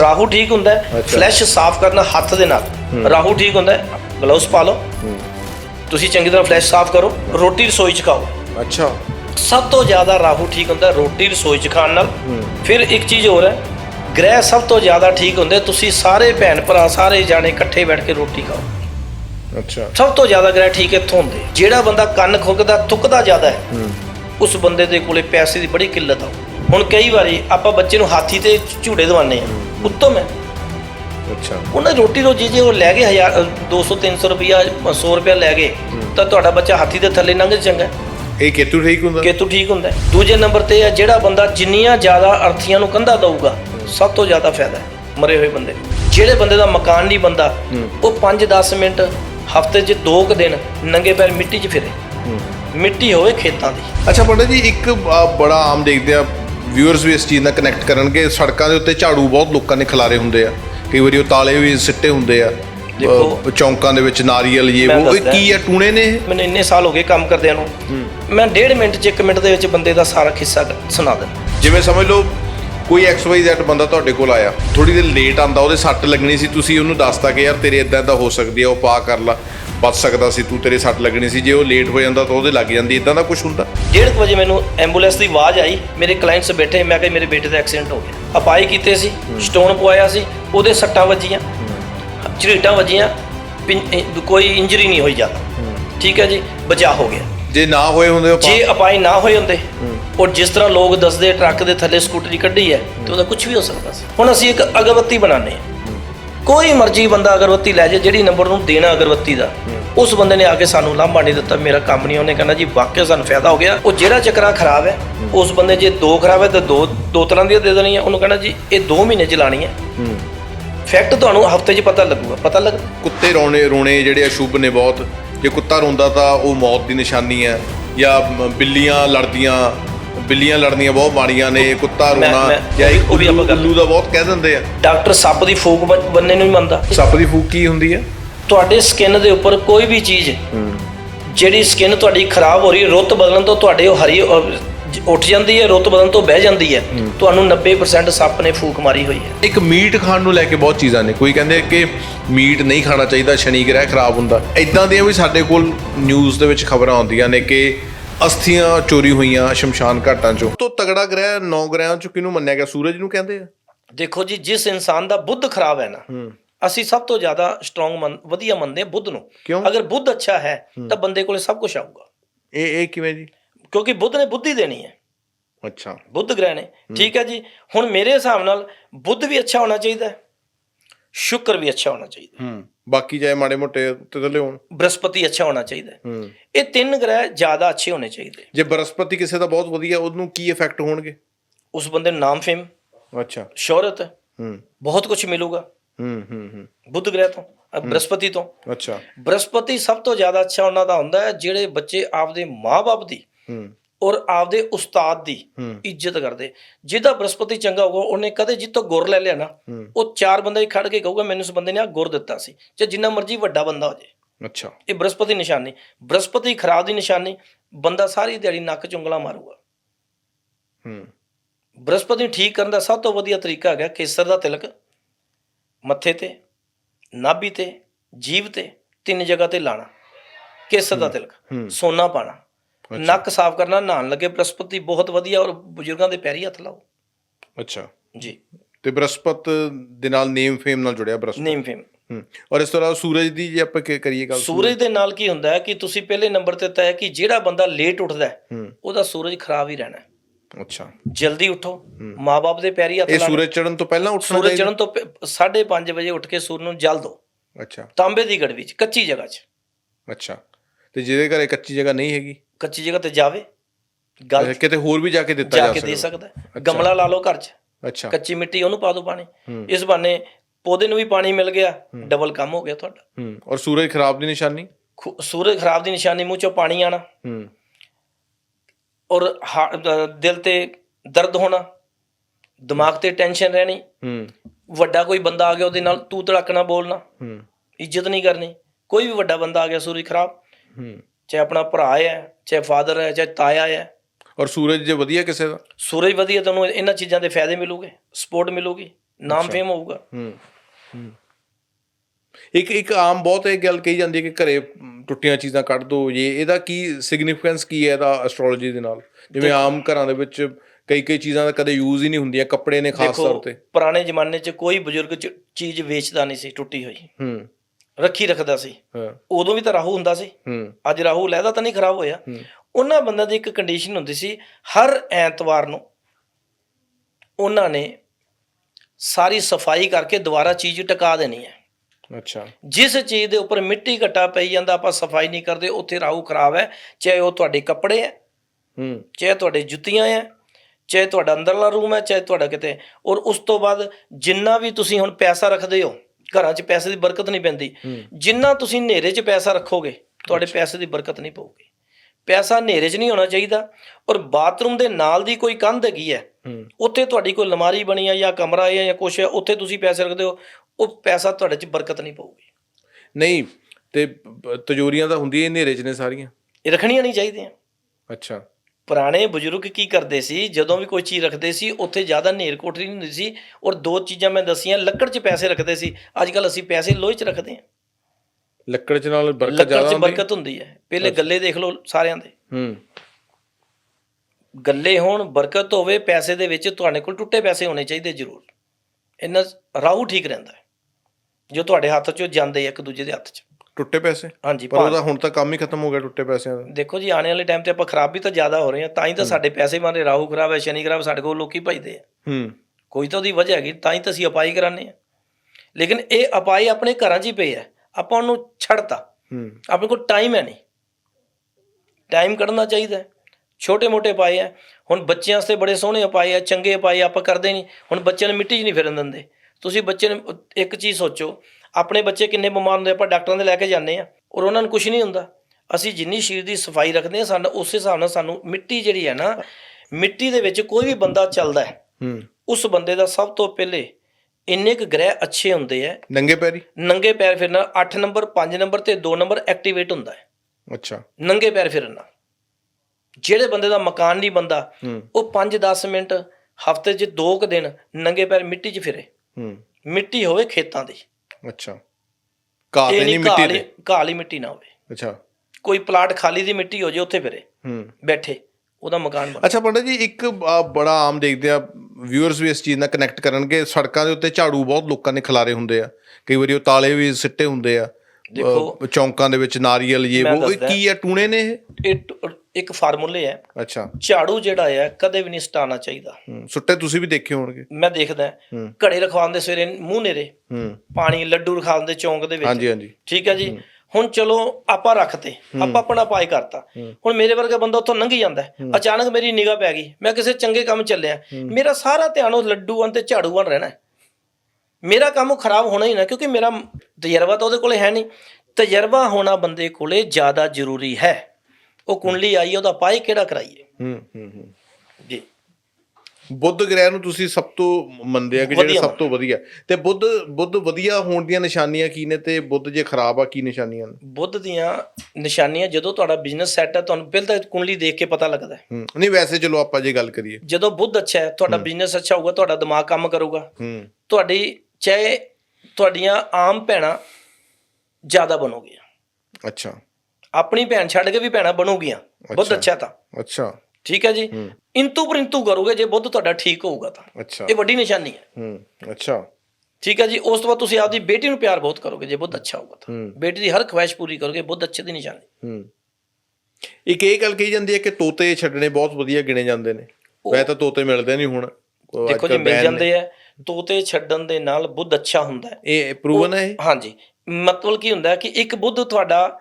ਰਾਹੂ ਠੀਕ ਹੁੰਦਾ ਹੈ। ਫਲੈਸ਼ ਸਾਫ਼ ਕਰਨਾ ਹੱਥ ਦੇ ਨਾਲ। ਰਾਹੂ ਠੀਕ ਹੁੰਦਾ ਹੈ ਗਲਵਸ ਪਾ ਲਓ। ਤੁਸੀਂ ਚੰਗੀ ਤਰ੍ਹਾਂ ਫਲੈਸ਼ ਸਾਫ਼ ਕਰੋ ਰੋਟੀ ਰਸੋਈ ਚ ਖਾਓ। ਅੱਛਾ। ਸਭ ਤੋਂ ਜ਼ਿਆਦਾ ਰਾਹੂ ਠੀਕ ਹੁੰਦਾ ਰੋਟੀ ਰਸੋਈ ਚ ਖਾਣ ਨਾਲ। ਫਿਰ ਇੱਕ ਚੀਜ਼ ਹੋਰ ਹੈ ਗ੍ਰਹਿ ਸਭ ਤੋਂ ਜ਼ਿਆਦਾ ਠੀਕ ਹੁੰਦੇ ਤੁਸੀਂ ਸਾਰੇ ਭੈਣ ਭਰਾ ਸਾਰੇ ਜਾਣੇ ਇਕੱਠੇ ਬੈਠ ਕੇ ਰੋਟੀ ਖਾਓ। ਅੱਛਾ। ਸਭ ਤੋਂ ਜ਼ਿਆਦਾ ਗ੍ਰਹਿ ਠੀਕ ਇੱਥੋਂ ਹੁੰਦੇ। ਜਿਹੜਾ ਬੰਦਾ ਕੰਨ ਖੁੱਕਦਾ ਤੁਕਦਾ ਜ਼ਿਆਦਾ ਹੈ ਉਸ ਬੰਦੇ ਦੇ ਕੋਲੇ ਪੈਸੇ ਦੀ ਬੜੀ ਕਿੱਲਤ ਆ। ਹੁਣ ਕਈ ਵਾਰੀ ਆਪਾਂ ਬੱਚੇ ਨੂੰ ਹਾਥੀ ਤੇ ਝੂੜੇ ਦਵਾਨੇ ਆ ਉੱਤਮ ਹੈ ਅੱਛਾ ਉਹਨਾਂ ਦੀ ਰੋਟੀ ਰੋਜੀ ਜੇ ਉਹ ਲੈ ਗਏ 1000 200 300 ਰੁਪਿਆ 100 ਰੁਪਿਆ ਲੈ ਗਏ ਤਾਂ ਤੁਹਾਡਾ ਬੱਚਾ ਹਾਥੀ ਦੇ ਥੱਲੇ ਲੰਘ ਚੰਗਾ। ਇਹ ਕੇਤੂ ਠੀਕ ਹੁੰਦਾ ਕੇਤੂ ਠੀਕ ਹੁੰਦਾ। ਦੂਜੇ ਨੰਬਰ ਤੇ ਹੈ ਜਿਹੜਾ ਬੰਦਾ ਜਿੰਨੀਆਂ ਜ਼ਿਆਦਾ ਅਰਥੀਆਂ ਨੂੰ ਕੰਧਾ ਦਊਗਾ ਸਭ ਤੋਂ ਜ਼ਿਆਦਾ ਫਾਇਦਾ ਹੈ ਮਰੇ ਹੋਏ ਬੰਦੇ ਜਿਹੜੇ ਬੰਦੇ ਦਾ ਮਕਾਨ ਨਹੀਂ ਬੰਦਾ ਉਹ 5-10 ਮਿੰਟ ਹਫ਼ਤੇ 'ਚ ਦੋ ਕੁ ਦਿਨ ਨੰਗੇ ਪੈਰ ਮਿੱਟੀ 'ਚ ਫਿਰੇ ਮਿੱਟੀ ਹੋਵੇ ਖੇਤਾਂ ਦੀ ਅੱਛਾ ਪੰਡਤ ਜੀ ਇੱਕ ਬੜਾ ਆਮ ਦੇਖਦੇ ਆ ਵਿਊਅਰਸ ਵੀ ਇਸ ਚੀਜ਼ ਨਾਲ ਕਨੈਕਟ ਕਰਨਗੇ। ਸੜਕਾਂ ਦੇ ਉੱਤੇ ਝਾੜੂ ਬਹੁਤ ਲੋਕਾਂ ਨੇ ਖਿਲਾਰੇ ਹੁੰਦੇ ਆ। ਕਈ ਵਾਰੀ ਉਹ ਤਾਲੇ ਵੀ ਸਿੱਟੇ ਹੁੰਦੇ ਆ। ਦੇਖੋ, ਚੌਂਕਾਂ ਦੇ ਵਿੱਚ ਨਾਰੀਅਲ ਇਹ ਉਹ। ਕੀ ਆ ਟੂਣੇ ਨੇ? ਮੈਨੂੰ ਇੰਨੇ ਸਾਲ ਹੋ ਗਏ ਕੰਮ ਕਰਦਿਆਂ ਨੂੰ। ਮੈਂ ਡੇਢ ਮਿੰਟ 'ਚ 1 ਮਿੰਟ ਦੇ ਵਿੱਚ ਬੰਦੇ ਦਾ ਸਾਰਾ ਕਿੱਸਾ ਸੁਣਾ ਦਿੰਦਾ। ਜਿਵੇਂ ਸਮਝ ਲਓ ਕੋਈ XYZ ਬੰਦਾ ਤੁਹਾਡੇ ਕੋਲ ਆਇਆ। ਥੋੜੀ ਦੇਰ ਲੇਟ ਆਂਦਾ ਉਹਦੇ ਸੱਟ ਲੱਗਣੀ ਸੀ ਤੁਸੀਂ ਉਹਨੂੰ ਦੱਸਤਾ ਕਿ ਯਾਰ ਤੇਰੇ ਇਦਾਂ ਇਦਾਂ ਹੋ ਸਕਦੀ ਆ ਉਹ ਪਾ ਕਰ ਲਾ। ਬਚ ਸਕਦਾ ਸੀ ਤੂੰ ਤੇਰੇ ਸੱਟ ਲੱਗਣੀ ਸੀ ਜੇ ਉਹ ਲੇਟ ਹੋ ਜਾਂਦਾ ਤਾਂ ਉਹਦੇ ਲੱਗ ਜਾਂਦੀ ਇਦਾਂ ਦਾ ਕੁਝ ਹੁੰਦਾ? ਡੇਢ ਕੁ ਵਜੇ ਮੈਨੂੰ ਐਂਬੂਲੈਂਸ ਦੀ ਆਵਾਜ਼ ਆਈ ਮੇਰੇ ਕਲਾਇੰਟਸ ਬੈਠੇ ਮੈਂ ਕਿਹਾ ਮੇਰੇ ਬੇਟੇ ਦਾ ਐਕਸੀਡੈਂਟ ਹੋ ਗਿਆ। ਅਪਾਈ ਕੀਤੇ ਸੀ ਸਟੋਨ ਪਵਾਇਆ ਸੀ ਉਹਦੇ ਸੱਟਾਂ ਵੱਜੀਆਂ ਝਰੀਟਾਂ ਵੱਜੀਆਂ ਕੋਈ ਇੰਜਰੀ ਨਹੀਂ ਹੋਈ ਜ਼ਿਆਦਾ। ਠੀਕ ਹੈ ਜੀ ਬਚਾਅ ਹੋ ਗਿਆ। ਜੇ ਨਾ ਹੋਏ ਹੁੰਦੇ ਜੇ ਅਪਾਈ ਨਾ ਹੋਏ ਹੁੰਦੇ ਔਰ ਜਿਸ ਤਰ੍ਹਾਂ ਲੋਕ ਦੱਸਦੇ ਟਰੱਕ ਦੇ ਥੱਲੇ ਸਕੂਟਰੀ ਕੱਢੀ ਹੈ ਤੇ ਉਹਦਾ ਕੁਝ ਵੀ ਹੋ ਸਕਦਾ ਸੀ। ਹੁਣ ਅਸੀਂ ਇੱਕ ਅਗਰਬੱਤੀ ਬਣਾਉਂਦੇ ਹਾਂ। ਕੋਈ ਮਰਜ਼ੀ ਬੰਦਾ ਅਗਰਬੱਤੀ ਲੈ ਜਾਏ ਜਿਹੜੀ ਨੰਬਰ ਨੂੰ ਦੇਣਾ ਅਗਰਬੱਤੀ ਦਾ। ਉਸ ਬੰਦੇ ਨੇ ਆ ਕੇ ਸਾਨੂੰ ਲਾਂਭਾ ਨਹੀਂ ਦਿੱਤਾ ਮੇਰਾ ਕੰਮ ਨਹੀਂ ਉਹਨੇ ਕਹਿੰਦਾ ਜੀ ਵਾਕਿਆ ਸਾਨੂੰ ਫਾਇਦਾ ਹੋ ਗਿਆ। ਉਹ ਜਿਹੜਾ ਚੱਕਰਾ ਖਰਾਬ ਹੈ ਉਸ ਬੰਦੇ ਜੇ ਦੋ ਖਰਾਬ ਹੈ ਤਾਂ ਦੋ ਦੋ ਤਰ੍ਹਾਂ ਦੀਆਂ ਦੇ ਦੇਣੀਆਂ। ਉਹਨੂੰ ਕਹਿੰਦਾ ਜੀ ਇਹ 2 ਮਹੀਨੇ ਚਲਾਣੀ ਹੈ। ਫੈਕਟ ਤੁਹਾਨੂੰ ਹਫ਼ਤੇ 'ਚ ਪਤਾ ਲੱਗੂਗਾ ਪਤਾ ਲੱਗ ਕੁੱਤੇ ਰੋਣੇ ਰੋਣੇ ਜਿਹੜੇ ਅਸ਼ੁਭ ਨੇ ਬਹੁਤ। ਜੇ ਕੁੱਤਾ ਰੋਂਦਾ ਤਾਂ ਉਹ ਮੌਤ ਦੀ ਨਿਸ਼ਾਨੀ ਹੈ ਜਾਂ ਬਿੱਲੀਆਂ ਲੜਦੀਆਂ ਬਿੱਲੀਆਂ ਲੜਨੀਆਂ ਬਹੁਤ ਮਾੜੀਆਂ ਨੇ ਕੁੱਤਾ ਰੋਣਾ ਮੈਂ- ਜਾਂ ਇੱਕ ਉਹ ਵੀ ਆਪਾਂ ਉੱਲੂ ਗੱਲ- ਉੱਲੂ ਦਾ ਬਹੁਤ ਕਹਿ ਦਿੰਦੇ ਆ। ਡਾਕਟਰ ਸੱਪ ਦੀ ਫੂਕ ਬੰ- ਬੰਨੇ ਨੂੰ ਹੀ ਮੰਨਦਾ। ਸੱਪ ਦੀ ਫੂਕ ਕੀ ਹੁੰਦੀ ਹੈ ਤੁਹਾਡੇ ਸਕਿਨ ਦੇ ਉੱਪਰ ਕੋਈ ਵੀ ਚੀਜ਼ ਜਿਹੜੀ ਸਕਿਨ ਤੁਹਾਡੀ ਖਰਾਬ ਹੋ ਰਹੀ ਹੈ ਰੁੱਤ ਬਦਲਣ ਤੋਂ ਤੁਹਾਡੇ ਉਹ ਹਰੀ ਅਹ, ਜ- ਉੱਠ ਜਾਂਦੀ ਹੈ ਰੁੱਤ ਬਦਲਣ ਤੋਂ ਬਹਿ ਜਾਂਦੀ ਹੈ। ਤੁਹਾਨੂੰ 90% ਸੱਪ ਨੇ ਫੂਕ ਮਾਰੀ ਹੋਈ ਹੈ। ਇੱਕ ਮੀਟ ਖਾਣ ਨੂੰ ਲੈ ਕੇ ਬਹੁਤ ਚੀਜ਼ਾਂ ਨੇ। ਕੋਈ ਕਹਿੰਦੇ ਕਿ ਮੀਟ ਨਹੀਂ ਖਾਣਾ ਚਾਹੀਦਾ ਸ਼ਨੀ ਗ੍ਰਹਿ ਖਰਾਬ ਹੁੰਦਾ। ਇਦਾਂ ਦੀਆਂ ਵੀ ਸਾਡੇ ਕੋਲ ਨਿਊਜ਼ ਦੇ ਵਿੱਚ ਖਬਰਾਂ ਆਉਂਦੀਆਂ ਨੇ ਕਿ ਅਸਥੀਆਂ ਚੋਰੀ ਹੋਈਆਂ ਸ਼ਮਸ਼ਾਨ ਘਾਟਾਂ ਚੋਂ। ਤੋਂ ਤਗੜਾ ਗ੍ਰਹਿ ਨੌ ਗ੍ਰਹਿਾਂ ਚੋਂ ਕਿਹਨੂੰ ਮੰਨਿਆ ਗਿਆ? ਸੂਰਜ ਨੂੰ ਕਹਿੰਦੇ ਆ। ਦੇਖੋ ਜੀ ਜਿਸ ਇਨਸਾਨ ਦਾ ਬੁੱਧ ਖਰਾਬ ਹੈ ਨਾ ਅਸੀਂ ਸਭ ਤੋਂ ਜ਼ਿਆਦਾ ਸਟਰੋਂਗ ਵਧੀਆ ਮੰਨਦੇ ਬੁੱਧ ਨੂੰ। ਕਿਉਂ? ਅਗਰ ਬੁੱਧ ਅੱਛਾ ਹੈ ਤਾਂ ਬੰਦੇ ਕੋਲੇ ਸਭ ਕੁਝ ਆਊਗਾ। ਇਹ ਇਹ ਕਿਵੇਂ ਜੀ? ਕਿਉਂਕਿ ਬੁੱਧ ਨੇ ਬੁੱਧੀ ਦੇਣੀ ਹੈ। ਅੱਛਾ। ਬੁੱਧ ਗ੍ਰਹਿ ਨੇ। ਠੀਕ ਹੈ ਜੀ ਹੁਣ ਮੇਰੇ ਹਿਸਾਬ ਨਾਲ ਬੁੱਧ ਵੀ ਅੱਛਾ ਹੋਣਾ ਚਾਹੀਦਾ ਹੈ। ਸ਼ੁਕਰ ਵੀ ਅੱਛਾ ਹੋਣਾ ਚਾਹੀਦਾ। ਹੈ ਬਾਕੀ ਚਾਹੇ ਮਾੜੇ ਮੋਟੇ ਉੱਤੇ ਥੱਲੇ ਹੋਣ ਬ੍ਰਹਸਪਤੀ ਅੱਛਾ ਹੋਣਾ ਚਾਹੀਦਾ। ਹੈ। ਇਹ ਤਿੰਨ ਗ੍ਰਹਿ ਜ਼ਿਆਦਾ ਅੱਛੇ ਹੋਣੇ ਚਾਹੀਦੇ। ਜੇ ਬਰਸਪਤੀ ਕਿਸੇ ਦਾ ਬਹੁਤ ਵਧੀਆ ਉਹਨੂੰ ਕੀ ਇਫੈਕਟ ਹੋਣਗੇ? ਉਸ ਬੰਦੇ ਨੂੰ ਨਾਮ ਫੇਮ। ਅੱਛਾ। ਸ਼ੋਹਰਤ। ਹੂੰ। ਬਹੁਤ ਕੁਝ ਮਿਲੂਗਾ। ਹੂੰ ਹੂੰ ਹੂੰ। ਬੁੱਧ ਗ੍ਰਹਿ ਤੋਂ ਬ੍ਰਹਸਪਤੀ ਤੋਂ। ਅੱਛਾ। ਬ੍ਰਹਸਪਤੀ ਸਭ ਤੋਂ ਜ਼ਿਆਦਾ ਅੱਛਾ ਉਹਨਾਂ ਦਾ ਹੁੰਦਾ ਹੈ ਜਿਹੜੇ ਬੱਚੇ ਆਪਦੇ ਮਾਪੇ ਦੀ ਹੂੰ। ਔਰ ਆਪਦੇ ਉਸਤਾਦ ਦੀ। ਇੱਜ਼ਤ ਕਰਦੇ। ਜਿਹਦਾ ਬ੍ਰਹਸਪਤੀ ਚੰਗਾ ਹੋਊਗਾ ਉਹਨੇ ਕਦੇ ਜਿੱਤੋਂ ਗੁਰ ਲੈ ਲਿਆ ਨਾ। ਉਹ ਚਾਰ ਬੰਦੇ ਖੜ ਕੇ ਕਹੂਗਾ ਮੈਨੂੰ ਇਸ ਬੰਦੇ ਨੇ ਆ ਗੁਰ ਦਿੱਤਾ ਸੀ। ਚਾਹੇ ਜਿੰਨਾ ਮਰਜ਼ੀ ਵੱਡਾ ਬੰਦਾ ਹੋ ਜਾਏ। ਅੱਛਾ। ਇਹ ਬ੍ਰਹਸਪਤੀ ਨਿਸ਼ਾਨੀ। ਬ੍ਰਹਸਪਤੀ ਖਰਾਬ ਦੀ ਨਿਸ਼ਾਨੀ ਬੰਦਾ ਸਾਰੀ ਦਿਹਾੜੀ ਨੱਕ ਚੁੰਗਲਾ ਮਾਰੂਗਾ। ਹੂੰ। ਬ੍ਰਹਸਪਤੀ ਠੀਕ ਕਰਨ ਦਾ ਸਭ ਤੋਂ ਵਧੀਆ ਤਰੀਕਾ ਹੈਗਾ ਕੇਸਰ ਦਾ ਤਿਲਕ ਮੱਥੇ ਤੇ ਨਾਭੀ ਤੇ ਜੀਭ ਤੇ ਤਿੰਨ ਜਗ੍ਹਾ ਤੇ ਲਾਣਾ। ਕੇਸਰ ਦਾ ਤਿਲਕ। ਸੋਨਾ ਪਾਣਾ। ਨੱਕ ਸਾਫ਼ ਕਰਨਾ ਨਹਾਉਣ ਲੱਗੇ ਬ੍ਰਹਸਪਤੀ ਬਹੁਤ ਵਧੀਆ ਔਰ ਬਜ਼ੁਰਗਾਂ ਦੇ ਪੈਰੀ ਹੱਥ ਲਾਓ। ਅੱਛਾ। ਜੀ। ਤੇ ਬ੍ਰਹਸਪਤ ਦੇ ਨਾਲ ਨੇਮ ਫੇਮ ਨਾਲ ਜੁੜਿਆ ਬ੍ਰਹਸਪਤ ਨੇਮ ਫੇਮ। ਹੂੰ। ਔਰ ਇਸ ਤੋਂ ਇਲਾਵਾ ਸੂਰਜ ਦੀ ਜੇ ਆਪਾਂ ਕ- ਕਰੀਏ ਗੱਲ ਸੂਰਜ ਦੇ ਨਾਲ ਕੀ ਹੁੰਦਾ ਹੈ ਕਿ ਤੁਸੀਂ ਪਹਿਲੇ ਨੰਬਰ ਤੇ ਤੈਅ ਕਿ ਜਿਹੜਾ ਬੰਦਾ ਲੇਟ ਉੱਠਦਾ ਉਹਦਾ ਸੂਰਜ ਖਰਾਬ ਹੀ ਰਹਿਣਾ। ਅੱਛਾ। ਜਲਦੀ ਉਠੋ। ਮਾਪੇ ਦੇ ਪੈਰੀ ਹੱਥ ਇਹ ਲਾਓ ਸੂਰਜ ਚੜਨ ਤੋਂ ਪਹਿਲਾਂ ਉੱਠਣਾ ਸੂਰਜ ਚੜ੍ਹਨ ਤੋਂ 5:30 ਵਜੇ ਉੱਠ ਕੇ ਸੂਰਜ ਨੂੰ ਜਲ ਦਿਓ ਅੱਛਾ। ਤਾਂਬੇ ਦੀ ਗੜਵੀ ਚ ਕੱਚੀ ਜਗ੍ਹਾ 'ਚ। ਅੱਛਾ। ਤੇ ਜਿਹਦੇ ਘਰੇ ਕੱਚੀ ਜਗ੍ਹਾ ਨਹੀਂ ਹੈਗੀ? ਕੱਚੀ ਜਗ੍ਹਾ ਤੇ ਜਾਵੇ ਗੱਲ ਕਿਤੇ ਹੋਰ ਵੀ ਜਾ ਕੇ ਦਿੱਤਾ ਜਾ ਜਾ ਕੇ ਦੇ ਸਕਦਾ। ਹੈ। ਗਮਲਾ ਲਾ ਲਓ ਘਰ 'ਚ। ਅੱਛਾ। ਕੱਚੀ ਮਿੱਟੀ ਉਹਨੂੰ ਪਾ ਦਿਓ ਪਾਣੀ। ਇਸ ਬਹਾਨੇ ਪੌਦੇ ਨੂੰ ਵੀ ਪਾਣੀ ਮਿਲ ਗਿਆ ਡਬਲ ਕੰਮ ਹੋ ਗਿਆ ਤੁਹਾਡਾ। ਹੂੰ। ਔਰ ਸੂਰਜ ਖਰਾਬ ਦੀ ਨਿਸ਼ਾਨੀ? ਖੁ- ਸੂਰਜ ਖਰਾਬ ਦੀ ਨਿਸ਼ਾਨੀ ਮੂੰਹ ਚੋਂ ਪਾਣੀ ਆਣਾ। ਹੂੰ। ਔਰ ਹਾ- ਦਿਲ ਤੇ ਦਰਦ ਹੋਣਾ ਦਿਮਾਗ ਤੇ ਟੈਨਸ਼ਨ ਰਹਿਣੀ। ਹੂੰ। ਵੱਡਾ ਕੋਈ ਬੰਦਾ ਆ ਗਿਆ ਉਹਦੇ ਨਾਲ ਤੂੰ ਤੜਕਣਾ ਬੋਲਣਾ। ਹੂੰ। ਇੱਜ਼ਤ ਨਹੀਂ ਕਰਨੀ। ਕੋਈ ਵੀ ਵੱਡਾ ਬੰਦਾ ਆ ਗਿਆ ਸੂਰਜ ਖਰਾਬ। ਹੂੰ। ਚਾਹੇ ਆਪਣਾ ਭਰਾ ਹੈ ਚਾਹੇ ਫਾਦਰ ਹੈ ਚਾਹੇ ਤਾਇਆ ਹੈ। ਔਰ ਸੂਰਜ ਜੇ ਵਧੀਆ ਕਿਸੇ ਦਾ? ਸੂਰਜ ਵਧੀਆ ਤੁਹਾਨੂੰ ਇਹਨਾਂ ਚੀਜ਼ਾਂ ਦੇ ਫਾਇਦੇ ਮਿਲੂਗੇ ਸਪੋਰਟ ਮਿਲੂਗੀ ਨਾਮ ਫੇਮ ਹੋਊਗਾ। ਹੂੰ ਹੂੰ। ਇੱਕ ਇੱਕ ਆਮ ਬਹੁਤ ਇਹ ਗੱਲ ਕਹੀ ਜਾਂਦੀ ਹੈ ਕਿ ਘਰੇ ਟੁੱਟੀਆਂ ਚੀਜ਼ਾਂ ਕੱਢ ਦੋ। ਇਹ ਇਹਦਾ ਕੀ ਸਿਗਨੀਫੀਕੈਂਸ ਕੀ ਹੈ ਇਹਦਾ ਐਸਟ੍ਰੋਲੋਜੀ ਦੇ ਨਾਲ? ਜਿਵੇਂ ਆਮ ਘਰਾਂ ਦੇ ਵਿੱਚ ਕਈ ਕਈ ਚੀਜ਼ਾਂ ਦਾ ਕਦੇ ਯੂਜ਼ ਹੀ ਨਹੀਂ ਹੁੰਦੀਆਂ ਕੱਪੜੇ ਨੇ ਖਾਸ ਤੌਰ ਤੇ। ਪੁਰਾਣੇ ਜ਼ਮਾਨੇ 'ਚ ਕੋਈ ਬਜ਼ੁਰਗ ਚੀਜ਼ ਵੇਚਦਾ ਨਹੀਂ ਸੀ ਟੁੱਟੀ ਹੋਈ। ਹੂੰ। ਰੱਖੀ ਰੱਖਦਾ ਸੀ। ਹਾਂ। ਉਦੋਂ ਵੀ ਤਾਂ ਰਾਹੂ ਹੁੰਦਾ ਸੀ। ਹੂੰ। ਅੱਜ ਰਾਹੂ ਲਹਿਦਾ ਤਾਂ ਨਹੀਂ ਖਰਾਬ ਹੋਇਆ। ਉਹਨਾਂ ਬੰਦਿਆਂ ਦੀ ਇੱਕ ਕੰਡੀਸ਼ਨ ਹੁੰਦੀ ਸੀ ਹਰ ਐਤਵਾਰ ਨੂੰ ਉਹਨਾਂ ਨੇ ਸਾਰੀ ਸਫ਼ਾਈ ਕਰਕੇ ਦੁਬਾਰਾ ਚੀਜ਼ ਟਿਕਾ ਦੇਣੀ ਹੈ। ਅੱਛਾ। ਜਿਸ ਚੀਜ਼ ਦੇ ਉੱਪਰ ਮਿੱਟੀ ਘਟਾ ਪਈ ਜਾਂਦਾ ਆਪਾਂ ਸਫ਼ਾਈ ਨਹੀਂ ਕਰਦੇ ਉੱਥੇ ਰਾਹੂ ਖਰਾਬ ਹੈ। ਚਾਹੇ ਉਹ ਤੁਹਾਡੇ ਕੱਪੜੇ ਹੈ ਹੂੰ। ਚਾਹੇ ਤੁਹਾਡੇ ਜੁੱਤੀਆਂ ਹੈ ਚਾਹੇ ਤੁਹਾਡਾ ਅੰਦਰਲਾ ਰੂਮ ਹੈ ਚਾਹੇ ਤੁਹਾਡਾ ਕਿਤੇ। ਔਰ ਉਸ ਤੋਂ ਬਾਅਦ ਜਿੰਨਾ ਵੀ ਤੁਸੀਂ ਹੁਣ ਪੈਸਾ ਰੱਖਦੇ ਹੋ ਘਰਾਂ 'ਚ ਪੈਸੇ ਦੀ ਬਰਕਤ ਨਹੀਂ ਪੈਂਦੀ। ਜਿੰਨਾ ਤੁਸੀਂ ਹਨੇਰੇ 'ਚ ਪੈਸਾ ਰੱਖੋਗੇ ਤੁਹਾਡੇ ਪੈਸੇ ਦੀ ਬਰਕਤ ਨਹੀਂ ਪਊਗੀ। ਪੈਸਾ ਹਨੇਰੇ 'ਚ ਨਹੀਂ ਹੋਣਾ ਚਾਹੀਦਾ ਔਰ ਬਾਥਰੂਮ ਦੇ ਨਾਲ ਦੀ ਕੋਈ ਕੰਧ ਹੈਗੀ ਹੈ ਉੱਥੇ ਤੁਹਾਡੀ ਕੋਈ ਅਲਮਾਰੀ ਬਣੀ ਹੈ ਜਾਂ ਕਮਰਾ ਹੈ ਜਾਂ ਕੁਛ ਹੈ ਉੱਥੇ ਤੁਸੀਂ ਪੈਸੇ ਰੱਖਦੇ ਹੋ ਉਹ ਪੈਸਾ ਤੁਹਾਡੇ 'ਚ ਬਰਕਤ ਨਹੀਂ ਪਊਗੀ। ਨਹੀਂ ਤੇ ਤਜੋਰੀਆਂ ਤਾਂ ਹੁੰਦੀਆਂ ਹਨੇਰੇ 'ਚ ਨੇ ਸਾਰੀਆਂ। ਇਹ ਰੱਖਣੀਆਂ ਨਹੀਂ ਚਾਹੀਦੀਆਂ। ਅੱਛਾ। ਪੁਰਾਣੇ ਬਜ਼ੁਰਗ ਕੀ ਕਰਦੇ ਸੀ? ਜਦੋਂ ਵੀ ਕੋਈ ਚੀਜ਼ ਰੱਖਦੇ ਸੀ ਉੱਥੇ ਜ਼ਿਆਦਾ ਨੇਰ ਕੋਠਰੀ ਨਹੀਂ ਹੁੰਦੀ ਸੀ ਔਰ ਦੋ ਚੀਜ਼ਾਂ ਮੈਂ ਦੱਸੀਆਂ ਲੱਕੜ 'ਚ ਪੈਸੇ ਰੱਖਦੇ ਸੀ। ਅੱਜ ਕੱਲ ਅਸੀਂ ਪੈਸੇ ਲੋਹੇ 'ਚ ਰੱਖਦੇ ਹਾਂ। ਲੱਕੜ 'ਚ ਨਾਲ ਬਰਕਤ ਲੱਕੜ ਜ਼ਿਆਦਾ 'ਚ ਹੁੰਦੀ? ਬਰਕਤ ਹੁੰਦੀ ਹੈ। ਪਹਿਲੇ ਗੱਲੇ ਦੇਖ ਲਓ ਸਾਰਿਆਂ ਦੇ। ਹੂੰ। ਗੱਲੇ ਹੋਣ ਬਰਕਤ ਹੋਵੇ ਪੈਸੇ ਦੇ ਵਿੱਚ ਤੁਹਾਡੇ ਕੋਲ ਟੁੱਟੇ ਪੈਸੇ ਹੋਣੇ ਚਾਹੀਦੇ ਜ਼ਰੂਰ। ਇਹਨਾਂ ਰਾਹੂ ਠੀਕ ਰਹਿੰਦਾ ਹੈ। ਜੋ ਤੁਹਾਡੇ ਹੱਥ 'ਚੋਂ ਜਾਂਦੇ ਇੱਕ ਦੂਜੇ ਦੇ ਹੱਥ 'ਚ। ਟੁੱਟੇ ਪੈਸੇ? ਹਾਂਜੀ ਪਰ ਉਹਦਾ ਹੁਣ ਤਾਂ ਕੰਮ ਹੀ ਖਤਮ ਹੋ ਗਿਆ ਟੁੱਟੇ ਪੈਸਿਆਂ ਦਾ। ਦੇਖੋ ਜੀ ਆਉਣੇ ਵਾਲੇ ਟਾਈਮ ਤੇ ਆਪਾਂ ਖਰਾਬ ਵੀ ਤਾਂ ਜ਼ਿਆਦਾ ਹੋ ਰਹੇ ਹਾਂ ਤਾਂ ਹੀ ਤਾਂ ਸਾਡੇ ਪੈਸੇ ਮਾਰੇ ਰਾਹੂ ਖਰਾਬ ਹੈ ਸ਼ਨੀ ਖਰਾਬ ਸਾਡੇ ਕੋਲ ਲੋਕੀ ਭਜਦੇ ਆ। ਹੂੰ। ਕੋਈ ਤਾਂ ਉਹਦੀ ਵਜ੍ਹਾ ਹੈਗੀ ਤਾਂ ਹੀ ਤਾਂ ਅਸੀਂ ਅਪਾਈ ਕਰਾਉਂਦੇ ਆ ਲੇਕਿਨ ਇਹ ਅਪਾਈ ਆਪਣੇ ਘਰਾਂ 'ਚ ਹੀ ਪਈ ਹੈ ਆਪਾਂ ਉਹਨੂੰ ਛੱਡਤਾ। ਹੂੰ। ਆਪਣੇ ਕੋਲ ਟਾਈਮ ਹੈ ਨਹੀਂ। ਟਾਈਮ ਕੱਢਣਾ ਚਾਹੀਦਾ ਹੈ। ਛੋਟੇ-ਮੋਟੇ ਪਾਏ ਆ ਹੁਣ ਬੱਚਿਆਂ ਵਾਸਤੇ ਬੜੇ ਸੋਹਣੇ ਉਪਾਏ ਆ ਚੰਗੇ ਉਪਾਏ ਆਪਾਂ ਕਰਦੇ ਨਹੀਂ। ਹੁਣ ਬੱਚਿਆਂ ਨੂੰ ਮਿੱਟੀ 'ਚ ਨਹੀਂ ਫਿਰਨ ਦਿੰਦੇ। ਤੁਸੀਂ ਬੱਚੇ ਨੂੰ ਇੱਕ ਚੀਜ਼ ਸੋਚੋ ਆਪਣੇ ਬੱਚੇ ਕਿੰਨੇ ਬਿਮਾਰ ਹੁੰਦੇ ਆਪਾਂ ਡਾਕਟਰਾਂ ਦੇ ਲੈ ਕੇ ਜਾਂਦੇ ਆ ਔਰ ਉਹਨਾਂ ਨੂੰ ਕੁਝ ਨਹੀਂ ਹੁੰਦਾ। ਅਸੀਂ ਜਿੰਨੀ ਸਰੀਰ ਦੀ ਸਫ਼ਾਈ ਰੱਖਦੇ ਆ ਸਾਡਾ ਉਸੇ ਹਿਸਾਬ ਨਾਲ ਸਾਨੂੰ ਮਿੱਟੀ ਜਿਹੜੀ ਹੈ ਨਾ ਮਿੱਟੀ ਦੇ ਵਿੱਚ ਕੋਈ ਵੀ ਬੰਦਾ ਚੱਲਦਾ ਹੈ ਹੂੰ। ਉਸ ਬੰਦੇ ਦਾ ਸਭ ਤੋਂ ਪਹਿਲੇ ਇੰਨੇ ਕੁ ਗ੍ਰਹਿ ਅੱਛੇ ਹੁੰਦੇ ਆ। ਨੰਗੇ ਪੈਰੀ? ਨੰਗੇ ਪੈਰ ਫਿਰਨਾ 8 ਨੰਬਰ 5 ਨੰਬਰ ਤੇ 2 ਨੰਬਰ ਐਕਟੀਵੇਟ ਹੁੰਦਾ ਹੈ। ਅੱਛਾ। ਨੰਗੇ ਪੈਰ ਫਿਰਨਾ। ਜਿਹੜੇ ਬੰਦੇ ਦਾ ਮਕਾਨ ਨਹੀਂ ਬੰਦਾ ਉਹ 5-10 ਮਿੰਟ ਹਫ਼ਤੇ 'ਚ 2 ਕੁ ਦਿਨ ਨੰਗੇ ਪੈਰ ਮਿੱਟੀ 'ਚ ਫਿਰੇ। ਹੂੰ। ਮਿੱਟੀ ਹੋਵੇ ਖੇਤਾਂ ਦੀ। ਅੱਛਾ। ਘਾਹ ਤੇ ਨਹੀਂ ਮਿੱਟੀ ਤੇ? ਕਾਲੀ ਮਿੱਟੀ ਨਾ ਹੋਵੇ। ਅੱਛਾ। ਕੋਈ ਪਲਾਟ ਖਾਲੀ ਦੀ ਮਿੱਟੀ ਹੋ ਜੇ ਉੱਥੇ ਫਿਰੇ। ਹੂੰ। ਬੈਠੇ ਉਹਦਾ ਮਕਾਨ ਬਣ ਅੱਛਾ ਪੰਡਤ ਜੀ ਇੱਕ ਆ, ਬੜਾ ਆਮ ਦੇਖਦੇ ਆ ਵਿਊਅਰਸ ਵੀ ਇਸ ਚੀਜ਼ ਨਾਲ ਕਨੈਕਟ ਕਰਨਗੇ। ਸੜਕਾਂ ਦੇ ਉੱਤੇ ਝਾੜੂ ਬਹੁਤ ਲੋਕਾਂ ਨੇ ਖਿਲਾਰੇ ਹੁੰਦੇ ਆ। ਕਈ ਵਾਰੀ ਉਹ ਤਾਲੇ ਵੀ ਸਿੱਟੇ ਹੁੰਦੇ ਆ। ਦੇਖੋ, ਅ, ਚੌਂਕਾਂ ਦੇ ਵਿੱਚ ਨਾਰੀਅਲ ਇਹ ਮੈਂ ਉਹ ਇਹ ਦੱਸਦਾ। ਕੀ ਆ ਟੂਣੇ ਨੇ ਇਹ? ਇਹ ਟ- ਇੱਕ ਫਾਰਮੂਲੇ ਹੈ। ਅੱਛਾ। ਝਾੜੂ ਜਿਹੜਾ ਹੈ ਕਦੇ ਵੀ ਨਹੀਂ ਸਟਾਣਾ ਚਾਹੀਦਾ। ਹੂੰ, ਸੁੱਟੇ ਤੁਸੀਂ ਵੀ ਦੇਖੇ ਹੋਣਗੇ। ਮੈਂ ਦੇਖਦਾ। ਘੜੇ ਰਖਵਾਉਂਦੇ ਸਵੇਰੇ ਮੂੰਹ ਨੇਰੇ। ਹੂੰ। ਪਾਣੀ ਲੱਡੂ ਰਖਾਉਂਦੇ ਚੌਂਕ ਦੇ ਵਿੱਚ। ਹਾਂਜੀ ਹਾਂਜੀ। ਠੀਕ ਹੈ ਜੀ। ਹੁਣ ਚਲੋ ਆਪਾਂ ਰੱਖਤੇ। ਆਪਾਂ ਆਪਣਾ ਪਾਈ ਕਰਤਾ। ਹੁਣ ਮੇਰੇ ਵਰਗਾ ਬੰਦਾ ਉੱਥੋਂ ਲੰਘੀ ਜਾਂਦਾ। ਅਚਾਨਕ ਮੇਰੀ ਨਿਗਾਹ ਪੈ ਗਈ। ਮੈਂ ਕਿਸੇ ਚੰਗੇ ਕੰਮ ਚੱਲਿਆ। ਮੇਰਾ ਸਾਰਾ ਧਿਆਨ ਉਹ ਲੱਡੂਆਂ ਤੇ ਝਾੜੂਆਂ ਰਹਿਣਾ। ਮੇਰਾ ਕੰਮ ਖਰਾਬ ਹੋਣਾ ਹੀ ਨਾ ਕਿਉਂਕਿ ਮੇਰਾ ਤਜਰਬਾ ਤਾਂ ਉਹਦੇ ਕੋਲੇ ਹੈ ਨਹੀਂ। ਤਜਰਬਾ ਹੋਣਾ ਬੰਦੇ ਕੋਲੇ ਜ਼ਿਆਦਾ ਜ਼ਰੂਰੀ ਹੈ। ਉਹ ਕੁੰਡਲੀ ਆਈ ਉਹਦਾ ਪਾਈ ਕਿਹੜਾ ਕਰਾਈਏ? ਹੂੰ ਹੂੰ ਹੂੰ। ਜੀ। ਬੁੱਧ ਗ੍ਰਹਿ ਨੂੰ ਤੁਸੀਂ ਸਭ ਤੋਂ ਮੰਨਦੇ ਆ ਕਿ ਜਿਹੜੇ ਸਭ ਤੋਂ ਵਧੀਆ। ਤੇ ਬੁੱਧ ਬੁੱਧ ਵਧੀਆ ਹੋਣ ਦੀਆਂ ਨਿਸ਼ਾਨੀਆਂ ਕੀ ਨੇ ਤੇ ਬੁੱਧ ਜੇ ਖਰਾਬ ਆ ਕੀ ਨਿਸ਼ਾਨੀਆਂ ਨੇ? ਬੁੱਧ ਦੀਆਂ ਨਿਸ਼ਾਨੀਆਂ ਜਦੋਂ ਤੁਹਾਡਾ ਬਿਜ਼ਨਸ ਸੈੱਟ ਹੈ ਤੁਹਾਨੂੰ ਪਹਿਲਾਂ ਤਾਂ ਕੁੰਡਲੀ ਦੇਖ ਕੇ ਪਤਾ ਲੱਗਦਾ ਹੈ। ਨਹੀਂ ਵੈਸੇ ਚਲੋ ਆਪਾਂ ਜੇ ਗੱਲ ਕਰੀਏ। ਜਦੋਂ ਬੁੱਧ ਅੱਛਾ ਹੈ ਤੁਹਾਡਾ ਬਿਜ਼ਨਸ ਅੱਛਾ ਹੋਊਗਾ ਤੁਹਾਡਾ ਦਿਮਾਗ ਕੰਮ ਕਰੂਗਾ। ਹੂੰ। ਤੁਹਾਡੀ ਚਾਹੇ ਤੁਹਾਡੀਆਂ ਆਮ ਭੈਣਾਂ ਜ਼ਿਆਦਾ ਬਣੋਗੀਆਂ। ਅੱਛਾ। ਆਪਣੀ ਭੈਣ ਛੱਡ ਕੇ ਵੀ ਭੈਣਾਂ ਬਣੋਗੀਆਂ। ਬੁੱਧ ਅੱਛਾ। ਤਾਂ। ਅੱਛਾ। ਠੀਕ ਹੈ ਜੀ? ਇੰਤੂ ਪਰਿੰਤੂ ਕਰੋਗੇ ਜੇ ਬੁੱਧ ਤੁਹਾਡਾ ਠੀਕ ਹੋਊਗਾ ਤਾਂ। ਅੱਛਾ। ਇਹ ਵੱਡੀ ਨਿਸ਼ਾਨੀ ਹੈ। ਹੂੰ ਅੱਛਾ। ਠੀਕ ਹੈ ਜੀ? ਉਸ ਤੋਂ ਬਾਅਦ ਤੁਸੀਂ ਆਪਦੀ ਬੇਟੀ ਨੂੰ ਪਿਆਰ ਬਹੁਤ ਕਰੋਗੇ ਜੇ ਬੁੱਧ ਅੱਛਾ ਹੋਊਗਾ ਤਾਂ। ਬੇਟੀ ਦੀ ਹਰ ਖੁਆਇਸ਼ ਪੂਰੀ ਕਰੋਗੇ ਬੁੱਧ ਅੱਛੇ ਦੀ ਨਿਸ਼ਾਨੀ। ਹੂੰ। ਇੱਕ ਇਹ ਗੱਲ ਕਹੀ ਜਾਂਦੀ ਹੈ ਕਿ ਤੋਤੇ ਛੱਡਣੇ ਬਹੁਤ ਵਧੀਆ ਗਿਣੇ ਜਾਂਦੇ ਨੇ। ਵੈਸੇ ਤਾਂ ਤੋਤੇ ਮਿਲਦੇ ਨਹੀਂ ਹੁਣ। ਦੇਖੋ ਜੀ ਮਿਲ ਜਾਂਦੇ ਆ। ਤੋਤੇ ਛੱਡਣ ਦੇ ਨਾਲ ਬੁੱਧ ਅੱਛਾ ਹੁੰਦਾ ਹੈ। ਇਹ ਪ੍ਰੂਵਨ ਹੈ ਹਾਂਜੀ। ਮਤਲਬ ਕੀ ਹੁੰਦਾ ਕਿ ਇੱਕ ਬੁੱਧ ਤੁਹਾਡਾ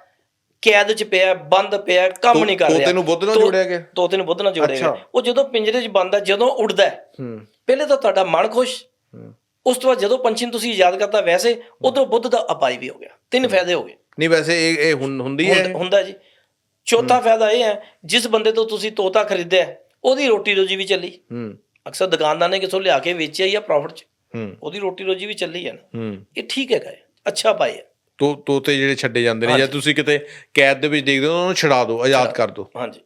ਕੈਦ 'ਚ ਪਿਆ ਬੰਦ ਪਿਆ ਕੰਮ ਨਹੀਂ ਕਰ ਰਿਹਾ। ਤੋਤੇ ਨੂੰ ਬੁੱਧ ਨਾਲ ਜੋੜਿਆ ਗਿਆ? ਤੋਤੇ ਨੂੰ ਬੁੱਧ ਨਾਲ ਜੋੜਿਆ। ਗਿਆ। ਉਹ ਜਦੋਂ ਪਿੰਜਰੇ 'ਚ ਬੰਦ ਹੈ ਜਦੋਂ ਉੱਡਦਾ ਹੈ, ਹੂੰ। ਪਹਿਲੇ ਤਾਂ ਤੁਹਾਡਾ ਮਨ ਖੁਸ਼। ਹੂੰ। ਉਸ ਤੋਂ ਬਾਅਦ ਜਦੋਂ ਪੰਛੀ ਨੂੰ ਤੁਸੀਂ ਯਾਦ ਕਰਤਾ ਵੈਸੇ ਉਧਰੋਂ ਬੁੱਧ ਦਾ ਅਪਾਈ ਵੀ ਹੋ ਗਿਆ। ਤਿੰਨ ਫਾਇਦੇ ਹੋ ਗਏ। ਨਹੀਂ ਵੈਸੇ ਇਹ ਇਹ ਹੁੰਦੀ ਹੈ। ਹੁੰਦਾ- ਜੀ। ਚੌਥਾ ਫਾਇਦਾ ਇਹ ਹੈ ਜਿਸ ਬੰਦੇ ਤੋਂ ਤੁਸੀਂ ਤੋਤਾ ਖਰੀਦਿਆ ਉਹਦੀ ਰੋਟੀ ਰੋਜੀ ਵੀ ਚੱਲੀ। ਹੂੰ। ਅਕਸਰ ਦੁਕਾਨਦਾਰ ਨੇ ਕਿਥੋਂ ਲਿਆ ਕੇ ਵੇਚਿਆ ਜਾਂ ਪ੍ਰੋਫਿਟ 'ਚ। ਹੂੰ। ਉਹਦੀ ਰੋਟੀ ਰੋਜੀ ਵੀ ਚੱਲੀ ਹੈ ਨਾ। ਹੂੰ। ਇਹ ਠੀਕ ਹੈਗਾ ਅੱਛਾ ਹੈ ਤੋ ਤੋਤੇ ਜਿਹੜੇ ਛੱਡੇ ਜਾਂਦੇ ਨੇ ਜਾਂ ਤੁਸੀਂ ਕਿਤੇ ਕੈਦ ਦੇ ਵਿੱਚ ਦੇਖਦੇ ਹੋ ਉਹਨਾਂ ਨੂੰ ਛਡਾ ਦਿਓ ਆਜ਼ਾਦ ਕਰ ਦਿਓ। ਹਾਂਜੀ।